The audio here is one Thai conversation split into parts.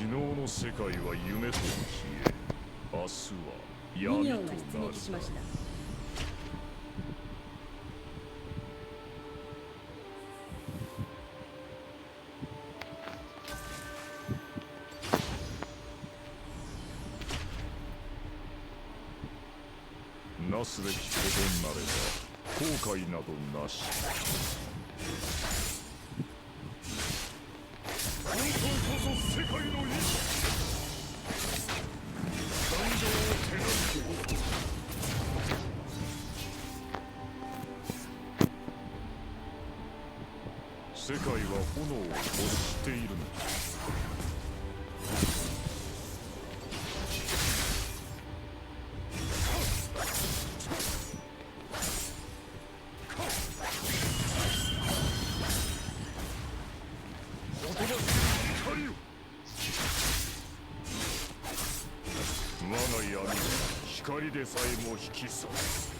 昨日の世界は夢と消え明日は闇ミニオンがとなる。出撃しましたなすべきことになれば後悔などなし。欲しているの。だ我が闇は光でさえも引き裂く。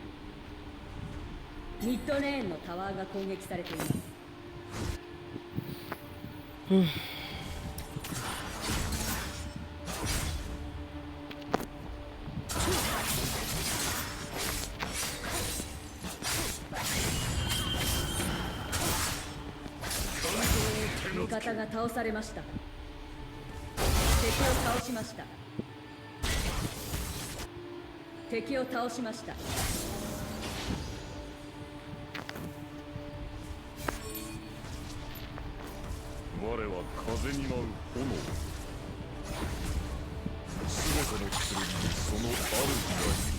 ミッドレーンのタワーが攻撃されています。味方が倒されました。敵を倒しました。敵を倒しました。風に舞う炎。全ての薬にその主がい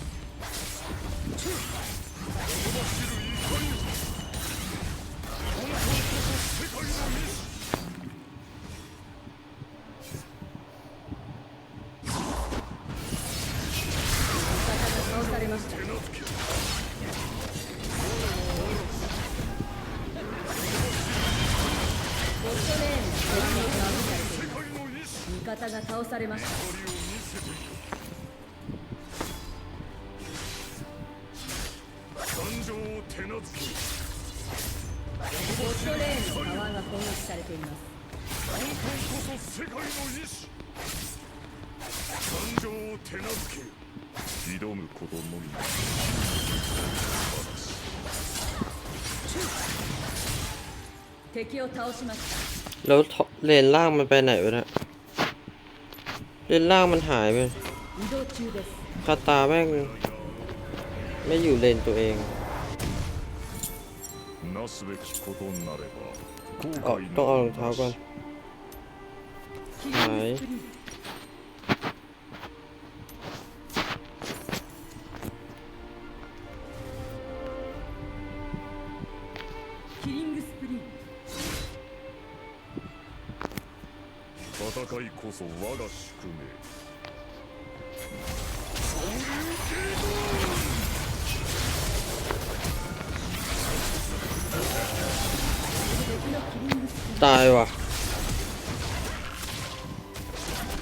方が倒されました光を見せていく感情を手なずけボットレーンのタワーが攻撃されています本当こそ世界の意志感情を手なずけ挑むことのみな敵を倒しました แล้วเลนล่างมันไปไหนวะเนะ เล่นล่างมันหายไปคาตาแม่ง ไม่อยู่เลนตัวเองเออต้องเอารองเท้าก่อนหาย こそ我が宿命敵のキリングスプリン ตายว่ะ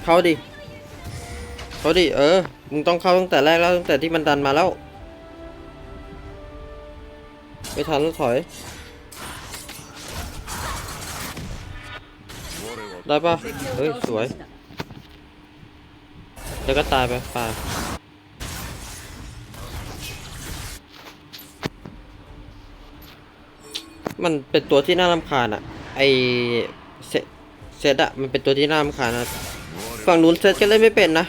เข้าดิ เข้าดิ เออ มึงต้องเข้าตั้งแต่แรกแล้วตั้งแต่ที่มันดันมาแล้ว ไม่ทันแล้วถอย ได้ป่ะเฮ้ย สวย แล้วก็ตายไปฝ่ามันเป็นตัวที่น่ารำคาญอะไอเซตเซตอะมันเป็นตัวที่น่ารำคาญนะฝั่งนู้นเซตก็เล่นไม่เป็นนะ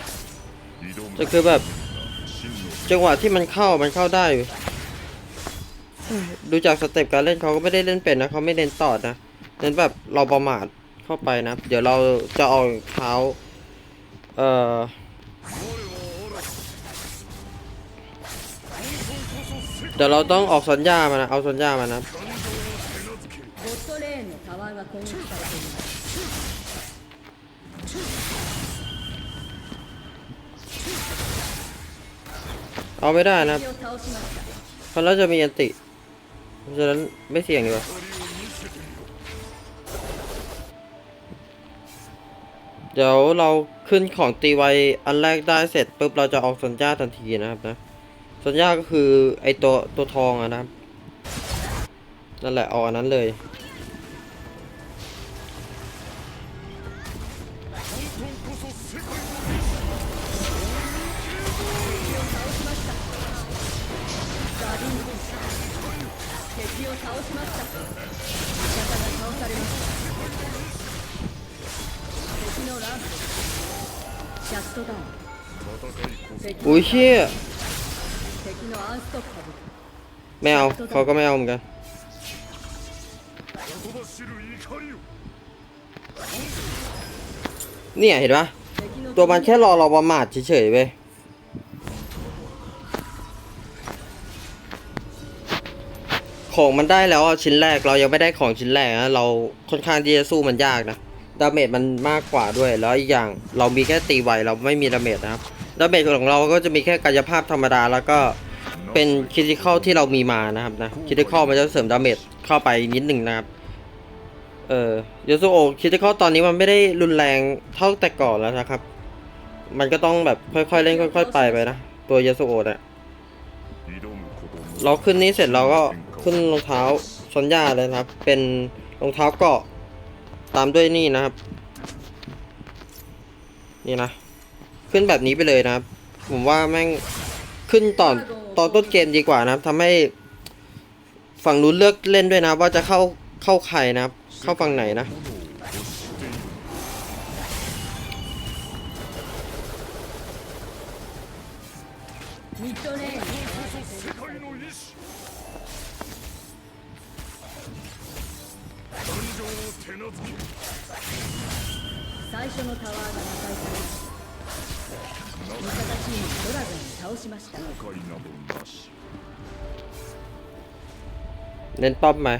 จะคือแบบ จังหวะที่มันเข้ามันเข้าได้ดูจากสเต็ปการเล่นเขาก็ไม่ได้เล่นเป็นนะเขาไม่เล่นต่อนะเน้นแบบเราประมาท เข้าไปนะ เดี๋ยวเราจะเอาเท้า เอ่อเดี๋ยวเราต้องออกสัญญามานะ เอาสัญญามานะ เอาไม่ได้นะเพราะเราจะมีอันติ เพราะฉะนั้นไม่เสี่ยงดีกว่า เดี๋ยวเราขึ้นของตีไวอันแรกได้เสร็จปุ๊บเราจะออกสัญญาทันทีนะครับนะ สัญญาก็คือไอตัวตัวทองอะนะครับ นั่นแหละออกอันนั้นเลย โอ้ยเชี่ยไม่เอาเขาก็ไม่เอาเหมือนกันเนี่ยเห็นปะตัวมันแค่รอเราประมาทเฉยๆเว้ของมันได้แล้วชิ้นแรกเรายังไม่ได้ของชิ้นแรกนะเราค่อนข้างที่จะสู้มันยากนะดาเมจมันมากกว่าด้วยแล้วอีกอย่างเรามีแค่ตีไวเราไม่มีดาเมจนะครับ แล้วเบสของเราก็จะมีแค่กายภาพธรรมดา แล้วก็เป็นคริติคอลที่เรามีมานะครับนะคริติคอลมันจะเสริมดาเมจเข้าไปนิดหนึ่งนะครับ เออยูซูโอคริติคอลตอนนี้มันไม่ได้รุนแรงเท่าแต่ก่อนแล้วนะครับ มันก็ต้องแบบค่อยๆเล่นค่อย ๆ ไปไปนะ ตัวยูซูโอเนี่ยเราขึ้นนี้เสร็จเราก็ขึ้นรองเท้าซอนย่าเลยนะครับ เป็นรองเท้าเกาะตามด้วยนี่นะครับ นี่นะ ขึ้นแบบนี้ไปเลยนะครับ ผมว่าแม่งขึ้นตอนตอนต้นเกมดีกว่านะครับทำให้ฝั่งนู้นเลือกเล่นด้วยนะ ว่าจะเข้าเข้าใครนะครับ เข้าฝั่งไหนนะ เล่นป้อมไหม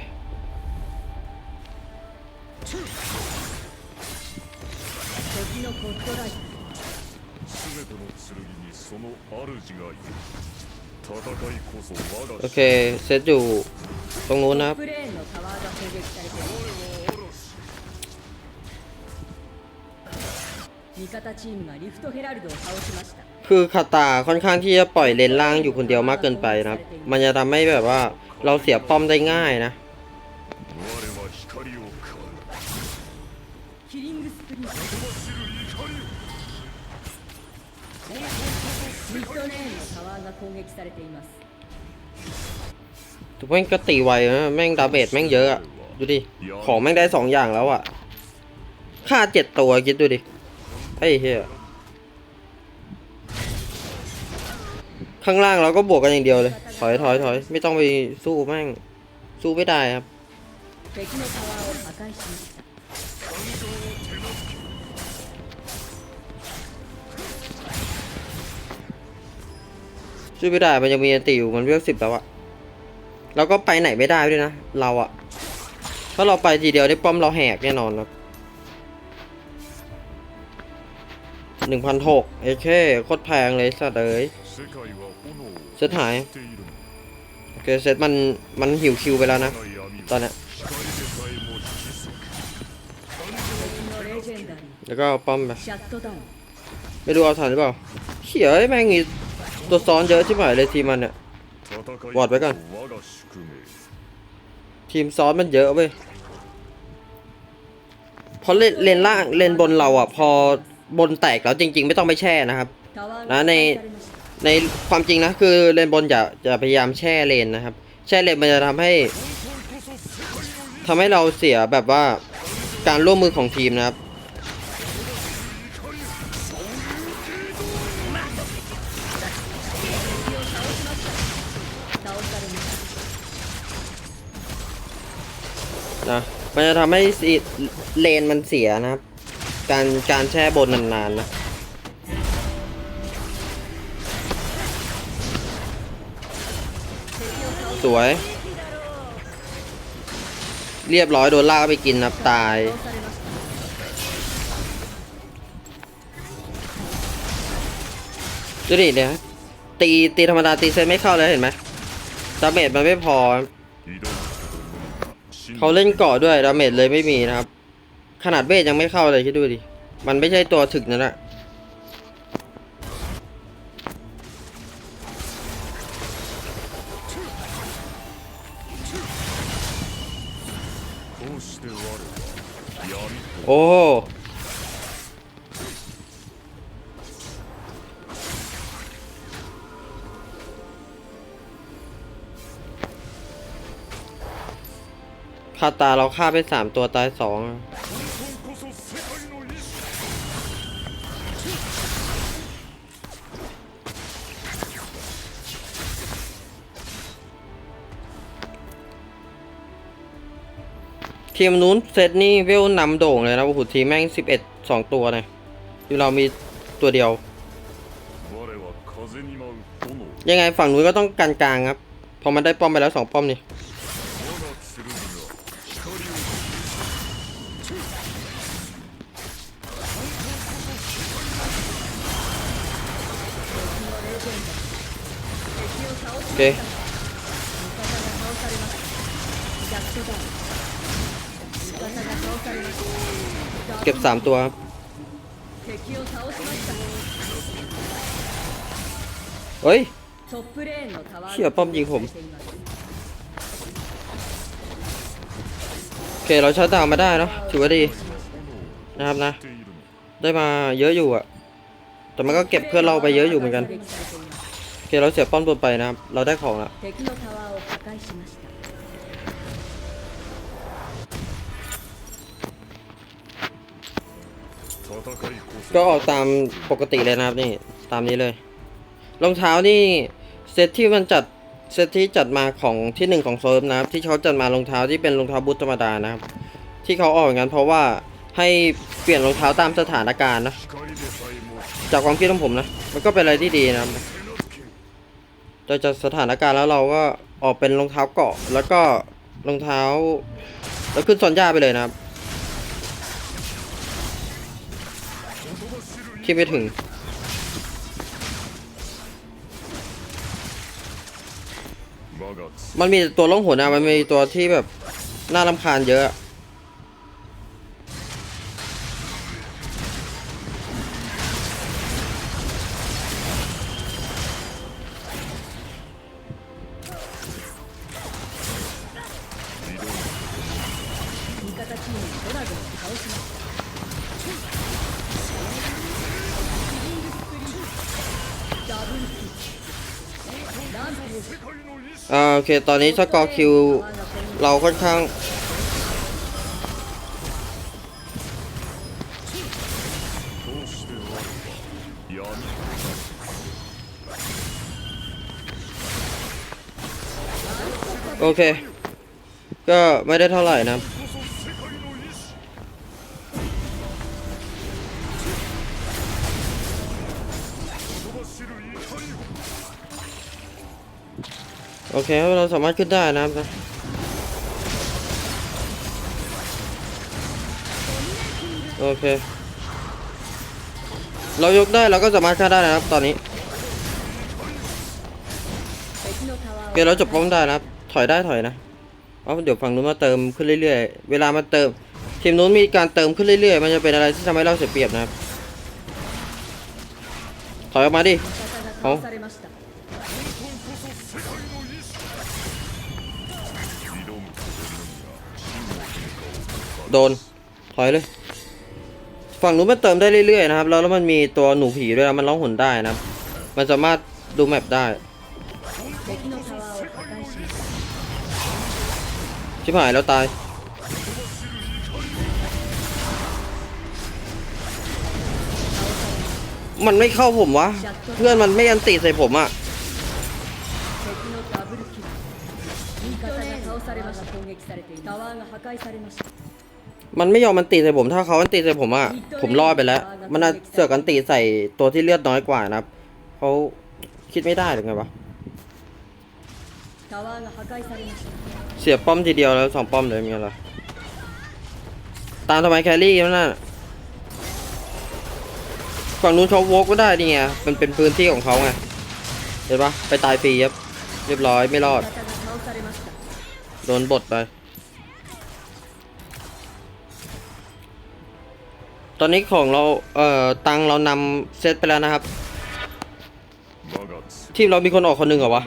โอเค เซตอยู่ตรงนู้นนะครับคือคาตาค่อนข้างที่จะปล่อยเลนล่างอยู่คนเดียวมากเกินไปนะครับ มันจะทำให้แบบว่า เราเสียป้อมได้ง่ายนะทุกแม่งก็ตีไวนแม่งดาเบจแม่งเยอะอะดูดิ ของแม่งได้สองอย่างแล้วอะค่าเจ็ดตัวคิดดูดิไอ้เหี้ย ข้างล่างเราก็บวกกันอย่างเดียวเลย ถอยถอยถอยไม่ต้องไปสู้แม่ง สู้ไม่ได้ครับช่วยไม่ได้มันยังมีอันติอยู่มันเลือกสิบแล้วอะเราก็ไปไหนไม่ได้ด้วยนะ เราอะถ้าเราไปทีเดียวได้ป้อมเราแหกแน่นอนครับหนึ่งพันหกเอเคโคตรแพงเลยสัตว์เลย ซตหาย โอเคเซตมัน มันหิวคิวไปแล้วนะ ตอนนี้แล้วก็ป้อมไปไม่ดูเอาทันหรือเปล่าเขี่ยแม่งีตัวซ้อนเยอะที่หมายเลยทีมันเนี่ยวอดไปก่อน ทีมซ้อนมันเยอะเว้ยพอเลนเลนล่างเลนบนเราอะ พอบนแตกแล้วจริง ๆ ไม่ต้องไปแช่นะครับนะใน ในความจริงนะคือเลนบนจะจะพยายามแช่เลนนะครับ แช่เลนมันจะทำให้ทำให้เราเสียแบบว่าการร่วมมือของทีมนะครับ นะมันจะทำให้เลนมันเสียนะครับ การการแช่บนนานๆนะ สวย เรียบร้อยโดนล่าไปกินนับตาย ดูดิเนี่ยตีตีธรรมดาตีเซนไม่เข้าเลยเห็นไหมดาเมจมันไม่พอ เขาเล่นเกาะด้วยดาเมจเลยไม่มีนะครับ ขนาดเวทยังไม่เข้าเลยคิดดูดิ มันไม่ใช่ตัวถึกนั่นแหละ โอ้คาตาเราฆ่าไปสามตัวตายสอง ทีมนู้นเซตนี่เวลนำโด่งเลยนะโอ้โหทีแม่งสิบเอ็ดสองตัวเลยอยู่เรามีตัวเดียว ยังไงฝั่งนู้นก็ต้องกลางครับ พอมันได้ป้อมไปแล้วสองป้อมนี่โอเค เก็บสามตัวครับเฮ้ยเขี่ยป้อมยิงผม โอเค เราใช้ตาวมาได้เนาะถือว่าดี นะครับนะ ได้มาเยอะอยู่อะแต่มันก็เก็บเพื่อนเราไปเยอะอยู่เหมือนกัน โอเค เราเสียป้อมบนไปนะครับ เราได้ของแล้ว ก็ออกตามปกติเลยนะครับนี่ตามนี้เลย รองเท้านี่เซตที่มันจัดเซตที่จัดมาของที่หนึ่งของเซิร์ฟนะครับ ที่เขาจัดมารองเท้าที่เป็นรองเท้าบูทธรรมดานะครับ ที่เขาออกกันเพราะว่าให้เปลี่ยนรองเท้าตามสถานการณ์นะ จากความคิดของผมนะ มันก็เป็นอะไรที่ดีนะครัจะจัดสถานการณ์แล้วเราก็ออกเป็นรองเท้าเกาะ แล้วก็รองเท้า แล้วขึ้นซอนย่าไปเลยนะครับ ที่ไม่ถึง มันมีตัวล่องหัวนะมันมีตัวที่แบบ น่ารำคาญเยอะ โอเค ตอนนี้สกอร์คิว เราค่อนข้าง โอเค ก็ไม่ได้เท่าไหร่นะ โอเคเราสามารถขึ้นได้นะครับโอเค เรายกได้เราก็สามารถฆ่าได้นะครับตอนนี้เกมเราจบป้อมได้นะครับ ถอยได้ถอยนะเพราะเดี๋ยวฝั่งนู้นมาเติมขึ้นเรื่อยๆ เวลามาเติมทีมนู้นมีการเติมขึ้นเรื่อยๆ มันจะเป็นอะไรที่ทำให้เราเสียเปรียบนะครับ ถอยออกมาดิเอา โดน ถอยเลย ฝั่งนู้นมันเติมได้เรื่อยๆนะครับ แล้วแล้วมันมีตัวหนูผีด้วยนะมันร้องหุนได้นะมันสามารถดูแมปได้ ชิบหายแล้วตาย มันไม่เข้าผมวะ เพื่อนมันไม่ยันติใส่ผมอะ่ะ敵のダブルキル味方が倒されました มันไม่ยอมมันตีใส่ผม ถ้าเขาอันตีใส่ผมอะผมรอดไปแล้ว มันน่เสือกกันตีใส่ตัวที่เลือดน้อยกว่านะครับเขาคิดไม่ได้หรือไงวะเสียป้อมทีเดียวแล้วสองป้อมเลยมีอะไรตามทำไมแครี่มันน่ะฝั่งนู้นเอาวอกก็ได้นี่ไงมันเป็นพื้นที่ของเขาไงเห็นปะไปตายฟรีครับเรียบร้อยไม่รอด โดนบดไป ตอนนี้ของเราเอ่อตังเรานำเซตไปแล้วนะครับ ทีมเรามีคนออกคนหนึ่งเหรอวะ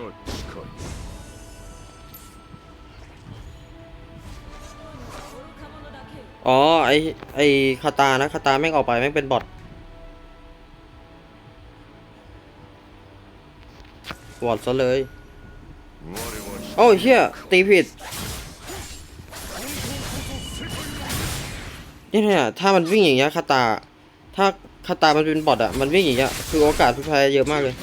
อ๋อไอไอคาตานะคาตาแม่งออกไปแม่งเป็นบอทวอดซะเลย โอ้ยเฮียตีผิด เนี่ยเนี่ยถ้ามันวิ่งอย่างเงี้ยคาตา ถ้าคาตามันเป็นบอทอะมันวิ่งอย่างเงี้ยคือโอกาสทุกทายเยอะมากเลย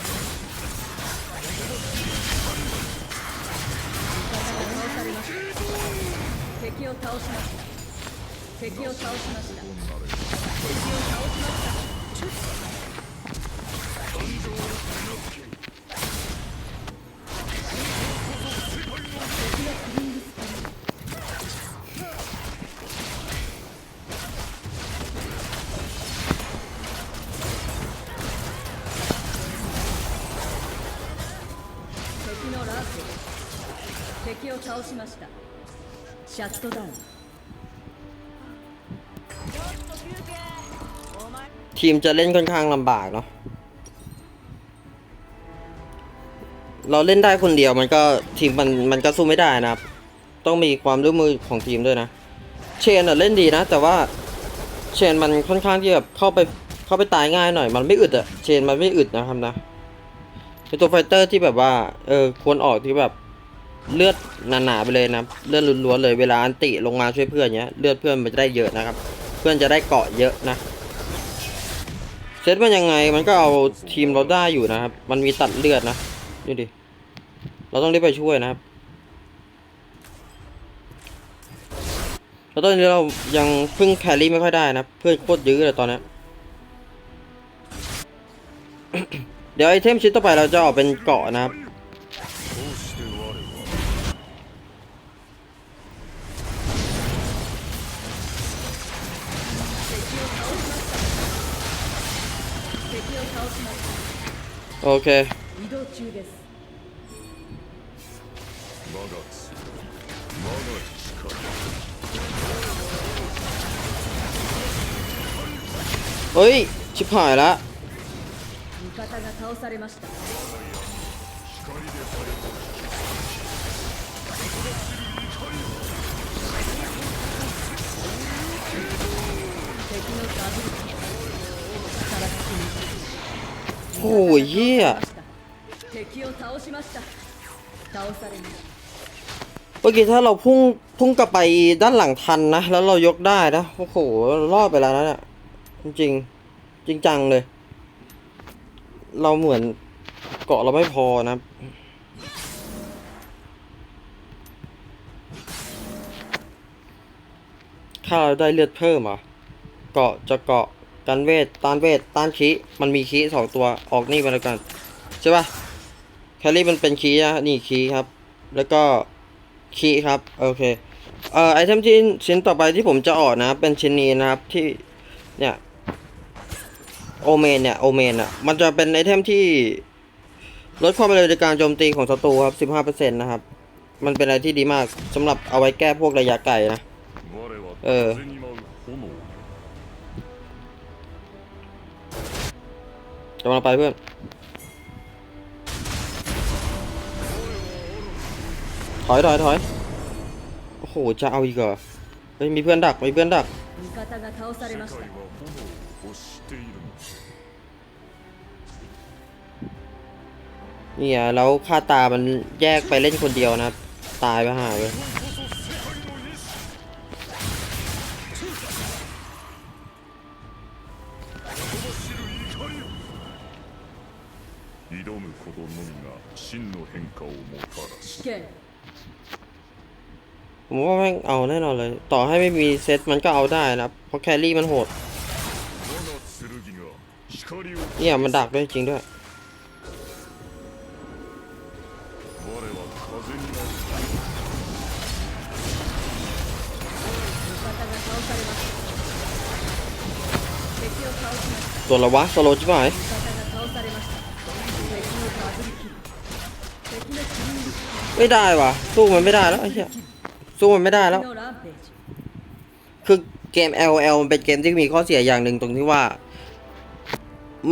ทีมจะเล่นค่อนข้างลำบากเนาะเราเล่นได้คนเดียวมันก็ทีมมันมันก็สู้ไม่ได้นะครับ ต้องมีความร่วมมือของทีมด้วยนะ เชนเล่นดีนะ แต่ว่าเชนมันค่อนข้างที่แบบเข้าไปเข้าไปตายง่ายหน่อย มันไม่อึดอะเชนมันไม่อึดนะครับนะเป็นตัวไฟเตอร์ที่แบบว่าเออควรออกที่แบบเลือดหนาๆไปเลยนะเลือดล้วนๆเลยเวลาอันติลงมาช่วยเพื่อนเนี้ยเลือดเพื่อนมันจะได้เยอะนะครับ เพื่อนจะได้เกาะเยอะนะ เซตมันยังไงมันก็เอาทีมเราได้อยู่นะครับ มันมีตัดเลือดนะดูดิ เราต้องรีบไปช่วยนะครับ แล้วตอนนี้เรายังพึ่งแครี่ไม่ค่อยได้นะ เพื่อนโคตรยื้อเลยตอนนี้ เดี๋ยวไอเทมชิ้นต่อไปเราจะออกเป็นเกาะนะครับ OK 移動中です。我が力おいチップ入ら味方が倒されました。 โอ้ยเหี้ยเมื่อกี้ถ้าเราพุ่งพุ่งกลับไปด้านหลังทันนะ แล้วเรายกได้นะ โอ้โหรอดไปแล้วนะเนี่ยจริงจริงจังเลย เราเหมือนเกาะเราไม่พอนะถ้าเราได้เลือดเพิ่มอะเกาะจะเกาะ กันเวทต้านเวทต้านคีมันมีคีสองตัวออกนี่มาแล้วกันใช่ปะแคลรี่มันเป็นคีนะนี่คีครับ แล้วก็คีครับโอเคเอ่อไอเทมที่ชิ้นต่อไปที่ผมจะออกนะเป็นชิ้นนี้นะครับที่เนี่ยโอเมนเนี่ยโอเมนอะมันจะเป็นไอเทมที่ลดความเร็วในการโจมตีของศัตรูครับ 15%นะครับ มันเป็นอะไรที่ดีมากสำหรับเอาไว้แก้พวกระยะไกลนะ เออ กำลังไปเพื่อนถอยถอยถอยโอ้โหจะเอาอีกเหรอไม่มีเพื่อนดักไมีเพื่อนดักนี่อะแล้วค่าตามันแยกไปเล่นคนเดียวนะ ตายไปหาเลย ผมว่าแม่งเอาแน่นอนเลย ต่อให้ไม่มีเซตมันก็เอาได้นะเพราะแครี่มันโหดเนี่ยมันดักด้วยจริงด้วยตัวละวะสโลจิ๋วไหม ไม่ได้วะสู้มันไม่ได้แล้วไอ้เหี้ยสู้มันไม่ได้แล้ว คือเกม LL มันเป็นเกมที่มีข้อเสียอย่างหนึ่งตรงที่ว่า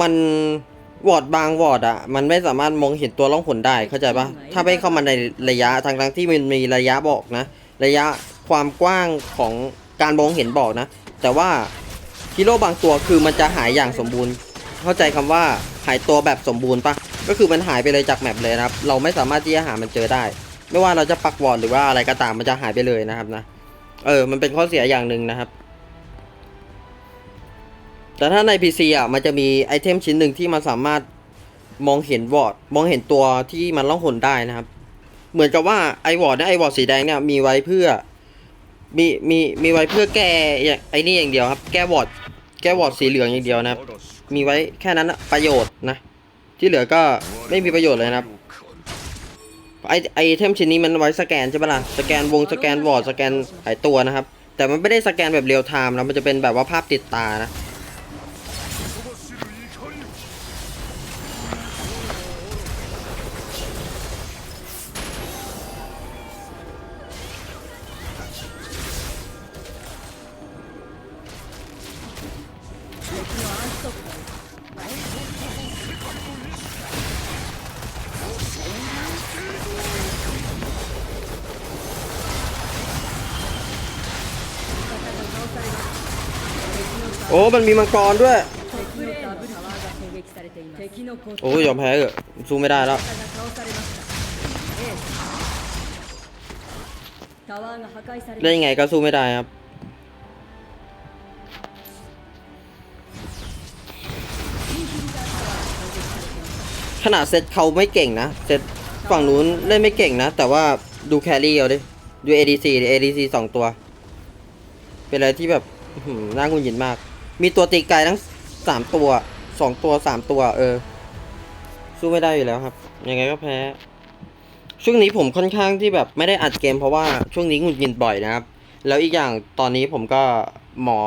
มันวอดบางวอดอะมันไม่สามารถมองเห็นตัวล่องหนได้เข้าใจปะถ้าไม่เข้ามาในระยะทางทั้งที่มันมีระยะบอกนะ ระยะความกว้างของการมองเห็นบอกนะ แต่ว่าฮีโร่บางตัวคือมันจะหายอย่างสมบูรณ์ เข้าใจคำว่าหายตัวแบบสมบูรณ์ปะก็คือมันหายไปเลยจากแมปเลยนะครับ เราไม่สามารถที่จะหามันเจอได้ ไม่ว่าเราจะปักวอร์ดหรือว่าอะไรก็ตามมันจะหายไปเลยนะครับนะ เออ มันเป็นข้อเสียอย่างหนึ่งนะครับ แต่ถ้าใน PC อะ มันจะมีไอเทมชิ้นหนึ่งที่มันสามารถมองเห็นวอร์ดมองเห็นตัวที่มันล่องหนได้นะครับ เหมือนกับว่าไอวอร์ดเนี่ยไอวอร์ดสีแดงเนี่ยมีไว้เพื่อ มีมีมีไว้เพื่อแก่ไอนี่อย่างเดียวครับ แก้วอร์ดแก้วอร์ดสีเหลืองอย่างเดียวนะครับ มีไว้แค่นั้นนะประโยชน์นะ ที่เหลือก็ไม่มีประโยชน์เลยนะครับไอไอเทมชิ้นนี้มันไว้สแกนใช่ปะล่ะสแกนวงสแกนวอร์ดสแกนหายตัวนะครับ แต่มันไม่ได้สแกนแบบเรียลไทม์นะมันจะเป็นแบบว่าภาพติดตานะ โอ้ มันมีมังกรด้วย โอ้ยอมแพ้เถอะสู้ไม่ได้แล้วได้ยังไงก็สู้ไม่ได้ครับ ขนาดเซตเขาไม่เก่งนะ เซตฝั่งนู้นเล่นไม่เก่งนะ แต่ว่าดูแครี่เอาดิ ดู ADC ADC สองตัว เป็นอะไรที่แบบน่ากุญยินมาก มีตัวตีไกลทั้งสามตัวสองตัวสามตัว เออ สู้ไม่ได้อยู่แล้วครับ ยังไงก็แพ้ ช่วงนี้ผมค่อนข้างที่แบบไม่ได้อัดเกมเพราะว่าช่วงนี้หงุดหงิดบ่อยนะครับ แล้วอีกอย่างตอนนี้ผมก็หมอ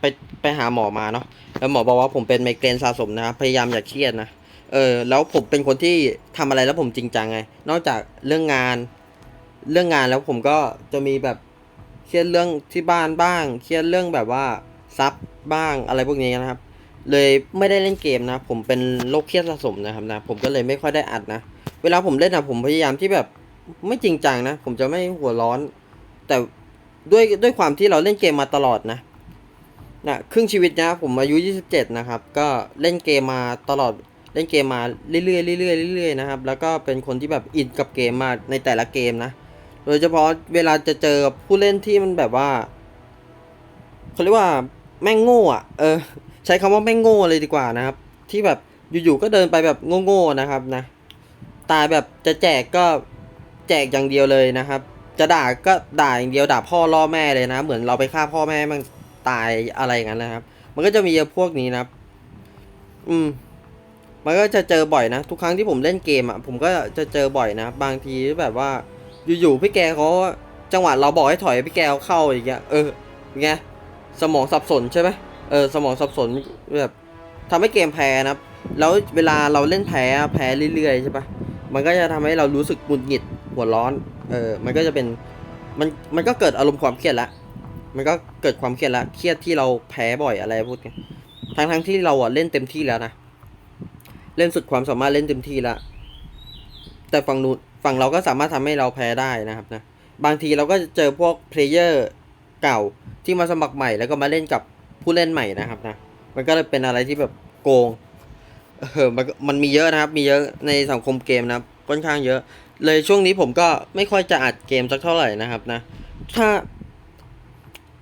ไปไปหาหมอมาเนาะแล้วหมอบอกว่าผมเป็นไมเกรนสะสมนะครับพยายามอย่าเครียดนะเออแล้วผมเป็นคนที่ทำอะไรแล้วผมจริงจังไง นอกจากเรื่องงาน เรื่องงานแล้วผมก็จะมีแบบเครียดเรื่องที่บ้านบ้าง เครียดเรื่องแบบว่าซับ บ้างอะไรพวกนี้นะครับ เลยไม่ได้เล่นเกมนะ ผมเป็นโรคเครียดสะสมนะครับนะผมก็เลยไม่ค่อยได้อัดนะ เวลาผมเล่นนะผมพยายามที่แบบไม่จริงจังนะ ผมจะไม่หัวร้อน แต่ด้วยด้วยความที่เราเล่นเกมมาตลอดนะนะครึ่งชีวิตนะผมอายุ 27 นะครับ ก็เล่นเกมมาตลอดเล่นเกมมาเรื่อยๆเรื่อยๆเรื่อยๆนะครับ แล้วก็เป็นคนที่แบบอินกับเกมมาในแต่ละเกมนะ โดยเฉพาะเวลาจะเจอผู้เล่นที่มันแบบว่าเขาเรียกว่า แม่งโง่อะเออ ใช้คำว่าแม่งโง่เลยดีกว่านะครับ ที่แบบอยู่ๆก็เดินไปแบบโง่ๆนะครับนะ ตายแบบจะแจกก็แจกอย่างเดียวเลยนะครับ จะด่าก็ด่าอย่างเดียวด่าพ่อล่อแม่เลยนะ เหมือนเราไปฆ่าพ่อแม่มันตายอะไรอย่างนั้นนะครับ มันก็จะมีพวกนี้นะครับ อืม มันก็จะเจอบ่อยนะ ทุกครั้งที่ผมเล่นเกมอะ ผมก็จะเจอบ่อยนะ บางทีแบบว่า อยู่ๆพี่แกเขาจังหวะเราบอกให้ถอยพี่แกเขาเข้าอย่างเงี้ย เออไง สมองสับสนใช่ไหมเออสมองสับสนแบบทำให้เกมแพ้นะครับ แล้วเวลาเราเล่นแพ้แพ้เรื่อยๆใช่ปะมันก็จะทำให้เรารู้สึกหงุดหงิดหัวร้อน เออ มันก็จะเป็น มัน มันก็เกิดอารมณ์ความเครียดละ มันก็เกิดความเครียดละ เครียดที่เราแพ้บ่อยอะไรพวกนี้ทั้งทั้งๆที่เราอะเล่นเต็มที่แล้วนะ เล่นสุดความสามารถเล่นเต็มที่ล้วแต่ฝั่งนู้นฝั่งเราก็สามารถทำให้เราแพ้ได้นะครับนะ บางทีเราก็จะเจอพวกเพลเยอร์ เก่าที่มาสมัครใหม่แล้วก็มาเล่นกับผู้เล่นใหม่นะครับนะ มันก็เลยเป็นอะไรที่แบบโกง เออมันมันมีเยอะนะครับ มีเยอะในสังคมเกมนะครับค่อนข้างเยอะ เลยช่วงนี้ผมก็ไม่ค่อยจะอัดเกมสักเท่าไหร่นะครับนะ ถ้า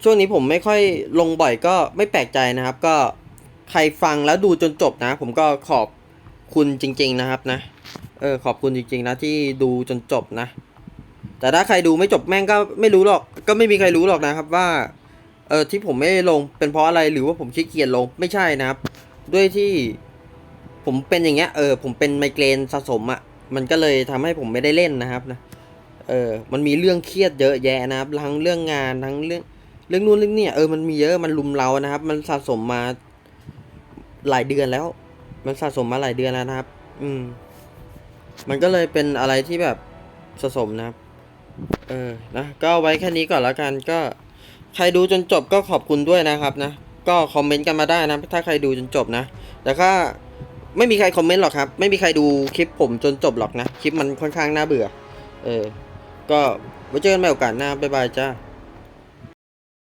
ช่วงนี้ผมไม่ค่อยลงบ่อยก็ไม่แปลกใจนะครับ ก็ใครฟังแล้วดูจนจบนะ ผมก็ขอบคุณจริง ๆนะครับนะ เออขอบคุณจริง ๆ นะที่ดูจนจบนะ แต่ถ้าใครดูไม่จบแม่งก็ไม่รู้หรอก ก็ไม่มีใครรู้หรอกนะครับว่าเออที่ผมไม่ลงเป็นเพราะอะไรหรือว่าผมขี้เกียจลงไม่ใช่นะครับ ด้วยที่ผมเป็นอย่างเงี้ยเออผมเป็นไมเกรนสะสมอะ่ะมันก็เลยทำให้ผมไม่ได้เล่นนะครับนะเออมันมีเรื่องเครียดเยอะแยะนะครับทั้งเรื่องงานทั้งเรื่องเรื่องนู้นเรื่องนี้เออมันมีเยอะมันลุมเรานะครับ มันสะสมมาหลายเดือนแล้ว มันสะสมมาหลายเดือนแล้วนะครับ อืม มันก็เลยเป็นอะไรที่แบบสะสมนะครับ เออนะก็ไว้แค่นี้ก่อนแล้วกันก็ใครดูจนจบก็ขอบคุณด้วยนะครับนะ ก็คอมเมนต์กันมาได้นะ ถ้าใครดูจนจบนะ แต่ก็ไม่มีใครคอมเมนต์หรอกครับ ไม่มีใครดูคลิปผมจนจบหรอกนะ คลิปมันค่อนข้างน่าเบื่อ เออ ก็ไว้เจอกันใหม่โอกาสหน้า บ๊ายบายจ้า